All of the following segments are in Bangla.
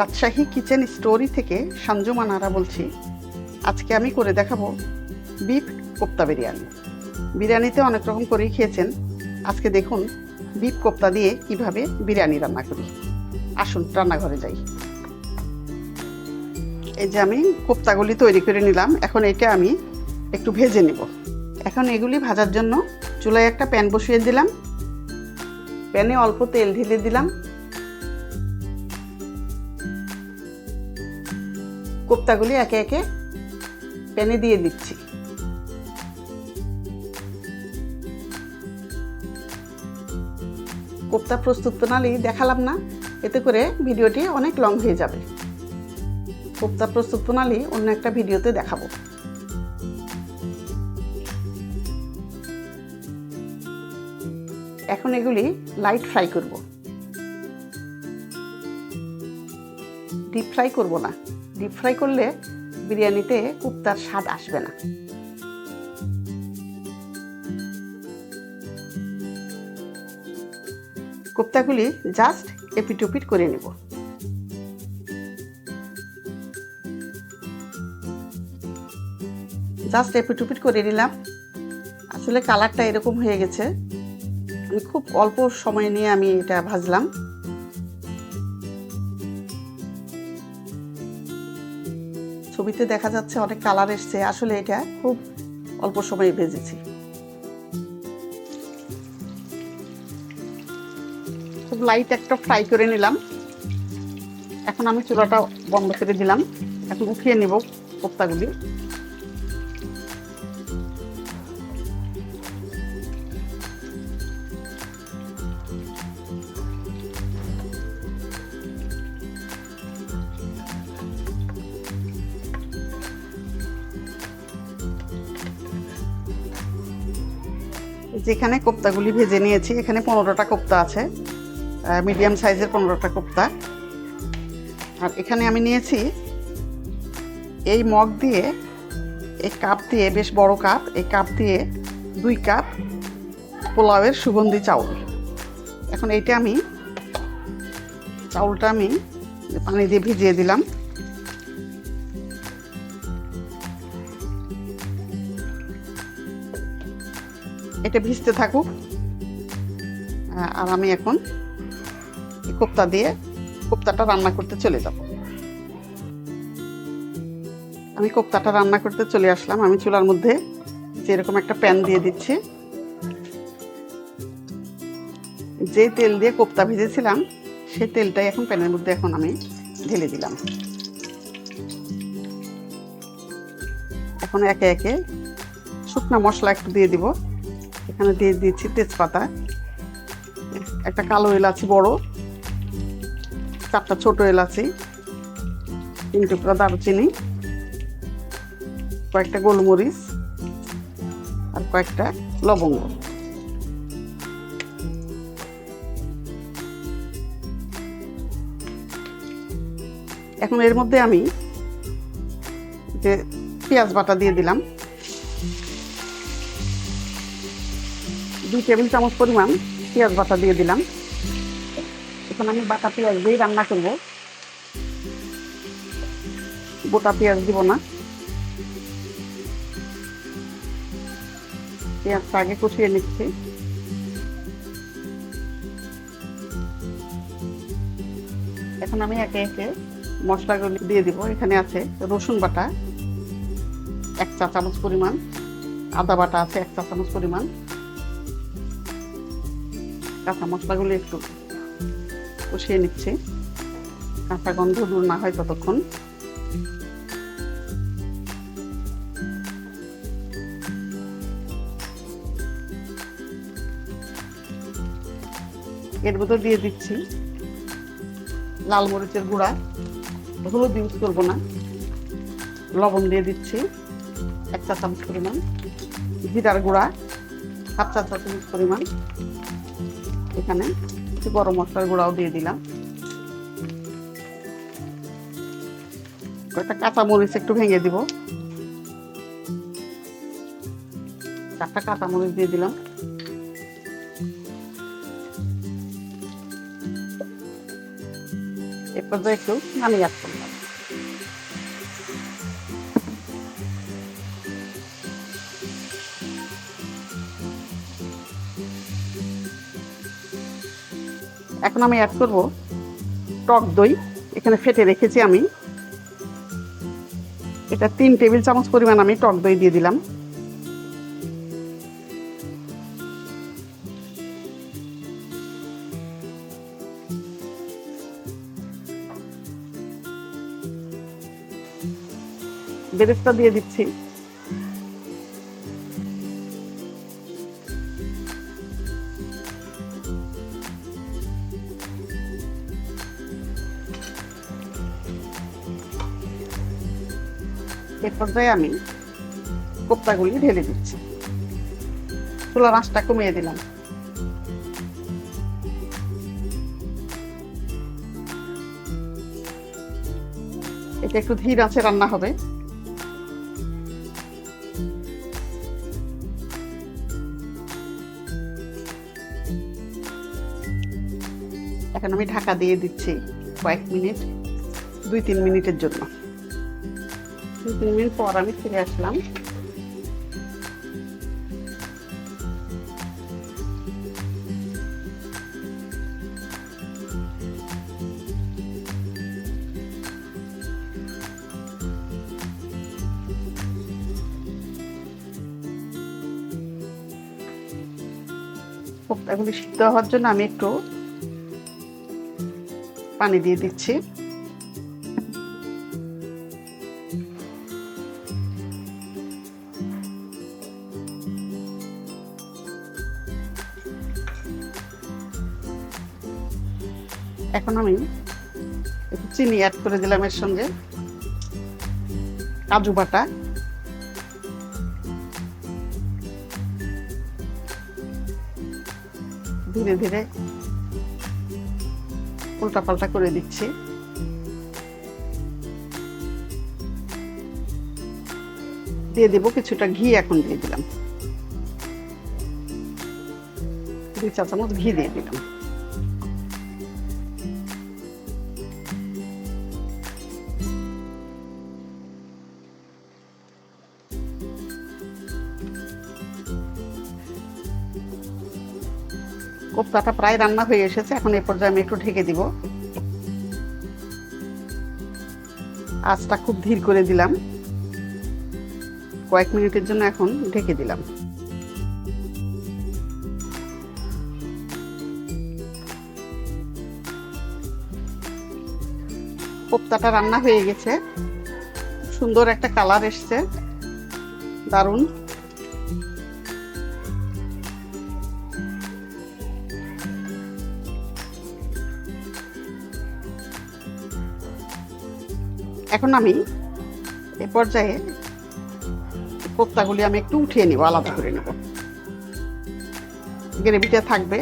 রাজশাহী কিচেন স্টোরি থেকে সঞ্জু মানারা বলছি, আজকে আমি করে দেখাবো বিফ কোপ্তা বিরিয়ানি। বিরিয়ানিতে অনেক রকম করেই খেয়েছেন। আজকে দেখুন বিফ কোপ্তা দিয়ে কীভাবে বিরিয়ানি রান্না করি। আসুন, রান্নাঘরে যাই। এই যে আমি কোপ্তাগুলি তৈরি করে নিলাম, এখন এটা আমি একটু ভেজে নেব। এখন এগুলি ভাজার জন্য চুলায় একটা প্যান বসিয়ে দিলাম। প্যানে অল্প তেল ঢেলে দিলাম। কোপ্তাগুলি একে একে প্যানে দিয়ে দিচ্ছি। কোপ্তা প্রস্তুত প্রণালী দেখালাম না। এতে করে ভিডিওটি অনেক লং হয়ে যাবে। কোপ্তা প্রস্তুত প্রণালী অন্য একটা ভিডিওতে দেখাবো। এখন এগুলি লাইট ফ্রাই করব। ডিপ ফ্রাই করব না। ডিপ ফ্রাই করলে বিরিয়ানিতে কুপ্তার স্বাদ আসবে না। কোপ্তাগুলি জাস্ট এপিটুপিট করে নেব। জাস্ট এপিটুপিট করে নিলাম। আসলে কালারটা এরকম হয়ে গেছে। আমি খুব অল্প সময় নিয়ে আমি এটা ভাজলাম। ছবিতে দেখা যাচ্ছে অনেক কালার এসছে। আসলে এটা খুব অল্প সময়ে ভেজেছি খুব লাইট একটা ফ্রাই করে নিলাম। এখন আমি চুলাটা বন্ধ করে দিলাম। এখন উঠিয়ে নেব কোপ্তাগুলি। যেখানে কোপ্তাগুলি ভেজে নিয়েছি, এখানে পনেরোটা কোপ্তা আছে। মিডিয়াম সাইজের পনেরোটা কোপ্তা। আর এখানে আমি নিয়েছি এই মগ দিয়ে, এই কাপ দিয়ে, বেশ বড় কাপ, এই কাপ দিয়ে দুই কাপ পোলাওয়ের সুগন্ধি চাউল। এখন এইটা আমি, চাউলটা আমি পানি দিয়ে ভিজিয়ে দিলাম। এটা ভিজতে থাকুক। আর আমি এখন কোপ্তা দিয়ে কোপ্তাটা রান্না করতে চলে যাব। আমি কোপ্তাটা রান্না করতে চলে আসলাম। আমি চুলার মধ্যে যেরকম একটা প্যান দিয়ে দিচ্ছি, যে তেল দিয়ে কোপ্তা ভেজেছিলাম সেই তেলটাই এখন প্যানের মধ্যে এখন আমি ঢেলে দিলাম। এখন একে একে শুকনা মশলা একটু দিয়ে দিব। এখানে দিয়ে দিচ্ছি তেজপাতা। একটা কালো এলাচি বড়, চারটা ছোট এলাচি, তিন টুকরা দারুচিনি, কয়েকটা গোলমরিচ আর কয়েকটা লবঙ্গ। এখন এর মধ্যে আমি যে পেঁয়াজ বাটা দিয়ে দিলাম। দুই টেবিল চামচ পরিমাণ পেঁয়াজ বাটা দিয়ে দিলাম। এখন আমি বাটা পেঁয়াজ দিয়েই রান্না করব। গোটা পেঁয়াজ দিব না। পেঁয়াজটা আগে কষিয়ে নিচ্ছি। এখন আমি একে একে মশলাগুলি দিয়ে দিব। এখানে আছে রসুন বাটা, এক চা চামচ পরিমাণ। আদা বাটা আছে এক চা চামচ পরিমাণ। কাঁচা মশলাগুলো একটু কষিয়ে নিচ্ছি। কাঁচা গন্ধ দূর না হয় ততক্ষণ। এর মধ্যে দিয়ে দিচ্ছি লাল মরিচের গুঁড়া। হলুদ ইউজ করব না। লবণ দিয়ে দিচ্ছি এক চা চামচ পরিমাণ। জিরার গুঁড়া, হাফ চা চামচ পরিমাণ। এখানে কিছু গরম মশলার গুঁড়াও দিয়ে দিলাম। কয়েকটা কাঁচা মরিচ একটু ভেঙে দিব। চারটা কাঁচা মরিচ দিয়ে দিলাম। এ পর্যায়ে একটু নামিয়ে অ্যাড এখন আমি অ্যাড করব টক দই। এখানে ফেটে রেখেছি আমি। এটা তিন টেবিল চামচ পরিমাণ আমি টক দই দিয়ে দিলাম। বেরেস্তা দিয়ে দিচ্ছি। এ পর্যায়ে আমি, কোপ্তাগুলি ঢেলে দিচ্ছি। চুলার আঁচটা কমিয়ে দিলাম। এটা একটু ধীর আছে রান্না হবে। এখন আমি ঢাকা দিয়ে দিচ্ছি কয়েক মিনিট, দুই তিন মিনিটের জন্য। দুই তিন মিনিট পর আমি ফিরে আসলাম। কোপ্তাগুলি সিদ্ধ হওয়ার জন্য আমি একটু পানি দিয়ে দিচ্ছি। এখন আমি একটু চিনি অ্যাড করে দিলাম এর সঙ্গে। কাজু বাটা। ধীরে ধীরে উল্টা পাল্টা করে দিচ্ছি। দিয়ে দেবো কিছুটা ঘি এখন দিয়ে দিলাম। দুই চা চামচ ঘি দিয়ে দিলাম। কোপ্তাটা প্রায় রান্না হয়ে এসেছে, এখন এ পর্যায়ে আমি একটু ঢেকে দিব। আঁচটা খুব ধীর করে দিলাম। কয়েক মিনিটের জন্য এখন ঢেকে দিলাম। কোপ্তাটা রান্না হয়ে গেছে। সুন্দর একটা কালার এসছে। দারুণ। এখন আমি এ পর্যায়ে কোপ্তাগুলি আমি একটু উঠিয়ে নিব, আলাদা করে নেব। গ্রেভিটা থাকবে।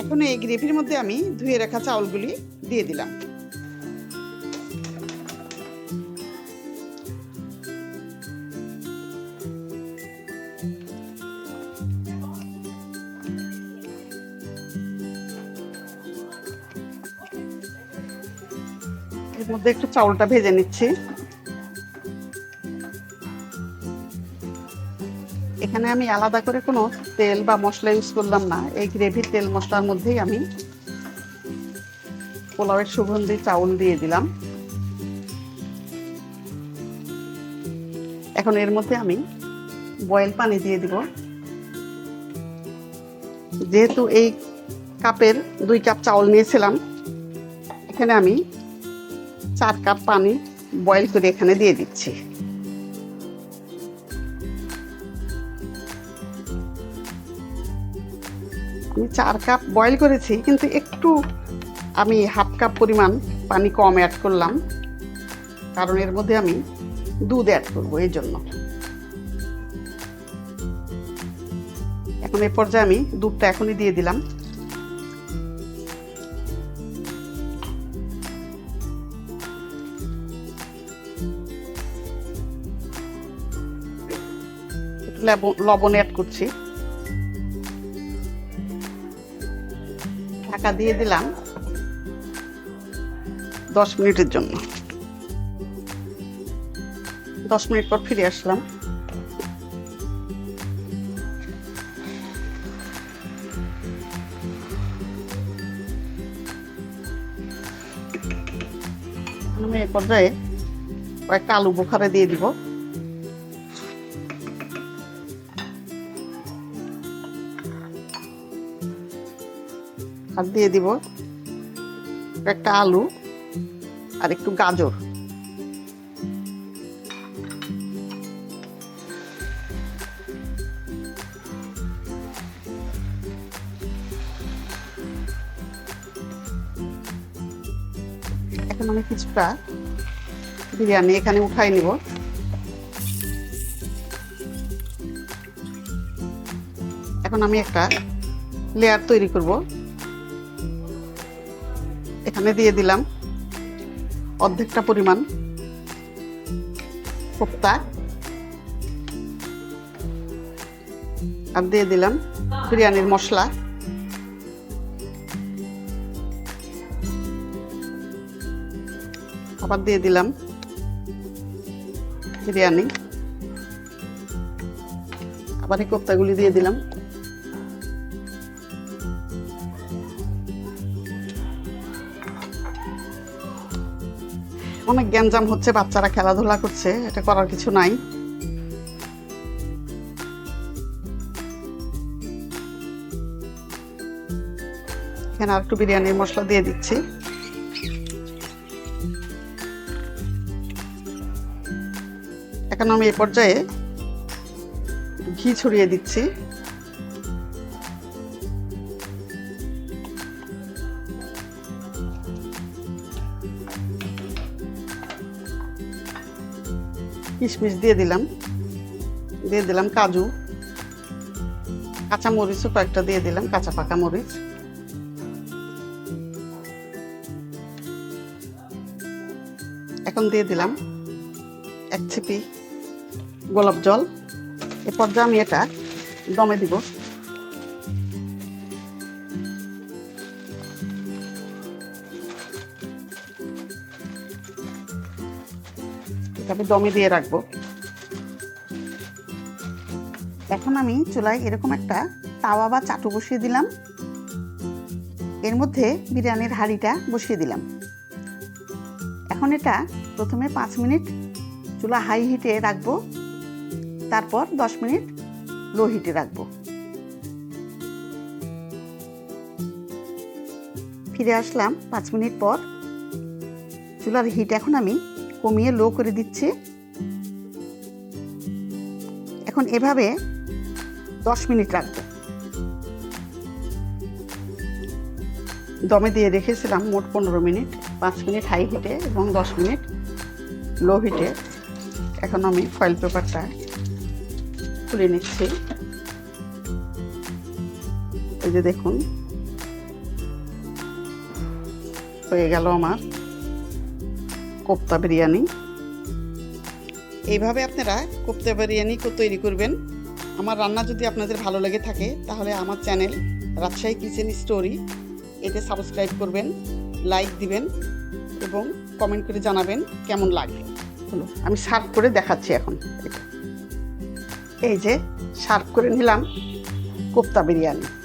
এখন এই গ্রেভির মধ্যে আমি ধুয়ে রাখা চাউলগুলি দিয়ে দিলাম। এর মধ্যে একটু চাউলটা ভেজে নিচ্ছি। এখানে আমি আলাদা করে কোনো তেল বা মশলা ইউজ করলাম না। এই গ্রেভির তেল মশলার মধ্যেই আমি পোলাওয়ের সুগন্ধি, চাউল দিয়ে দিলাম। এখন এর মধ্যে আমি বয়েল পানি দিয়ে দিব। যেহেতু এই কাপের দুই কাপ চাউল নিয়েছিলাম, এখানে আমি চার কাপ পানি বয়েল করে এখানে দিয়ে দিচ্ছি। আমি চার কাপ বয়েল করেছি, কিন্তু একটু আমি হাফ কাপ পরিমাণ পানি কম অ্যাড করলাম, কারণ এর মধ্যে আমি দুধ অ্যাড করব এই জন্য। এখন এ পর্যায়ে আমি দুধটা এখনই দিয়ে দিলাম। লবণ অ্যাড করছি। ঢাকা দিয়ে দিলাম দশ মিনিটের জন্য। দশ মিনিট পর ফিরে আসলাম। আমি এই পর্যায়ে কয়েকটা আলু বোখারে দিয়ে দিব। আর দিয়ে দিব। একটা আলু আর একটু গাজর। এখন আমি কিছুটা বিরিয়ানি এখানে উঠাই নিব। এখন আমি একটা লেয়ার তৈরি করব। এখানে দিয়ে দিলাম অর্ধেকটা পরিমাণ কোপ্তা। আর দিয়ে দিলাম বিরিয়ানির মশলা। আবার দিয়ে দিলাম বিরিয়ানি। আবার এই কোপ্তাগুলি দিয়ে দিলাম। অনেক গ্যাঞ্জাম হচ্ছে, বাচ্চারা খেলাধুলা করছে, এটা করার কিছু নাই। এখানে আর একটু বিরিয়ানির মশলা দিয়ে দিচ্ছি। এখন আমি এই পর্যায়ে ঘি ছড়িয়ে দিচ্ছি। কিশমিশ দিয়ে দিলাম। দিয়ে দিলাম কাজু। কাঁচা মরিচও কয়েকটা দিয়ে দিলাম, কাঁচা পাকা মরিচ। এখন দিয়ে দিলাম এক ছিপি গোলাপ জল। এরপর পর্যায়ে আমি এটা দমে দিব। আমি দমে দিয়ে রাখব। এখন আমি চুলায় এরকম একটা তাওয়া বা চাটু বসিয়ে দিলাম। এর মধ্যে বিরিয়ানির হাঁড়িটা বসিয়ে দিলাম। এখন এটা প্রথমে পাঁচ মিনিট চুলা হাই হিটে রাখব। তারপর দশ মিনিট লো হিটে রাখব। ফিরে আসলাম পাঁচ মিনিট পর। চুলার হিট এখন আমি কমিয়ে লো করে দিচ্ছি। এখন এভাবে দশ মিনিট রাখব। দমে দিয়ে রেখেছিলাম মোট পনেরো মিনিট, পাঁচ মিনিট হাই হিটে এবং দশ মিনিট লো হিটে এখন আমি ফয়েল পেপারটা খুলে নিচ্ছি। এই যে দেখুন, হয়ে গেল আমার কোপ্তা বিরিয়ানি। এইভাবে আপনারা কোপ্তা বিরিয়ানি কো- তৈরি করবেন। আমার রান্না যদি আপনাদের ভালো লেগে থাকে তাহলে আমার চ্যানেল রাজশাহী কিচেন স্টোরি এতে সাবস্ক্রাইব করবেন লাইক দিবেন এবং কমেন্ট করে জানাবেন কেমন লাগবে হলো আমি সার্ভ করে দেখাচ্ছি এখন। এই যে সার্ভ করে নিলাম কোপ্তা বিরিয়ানি।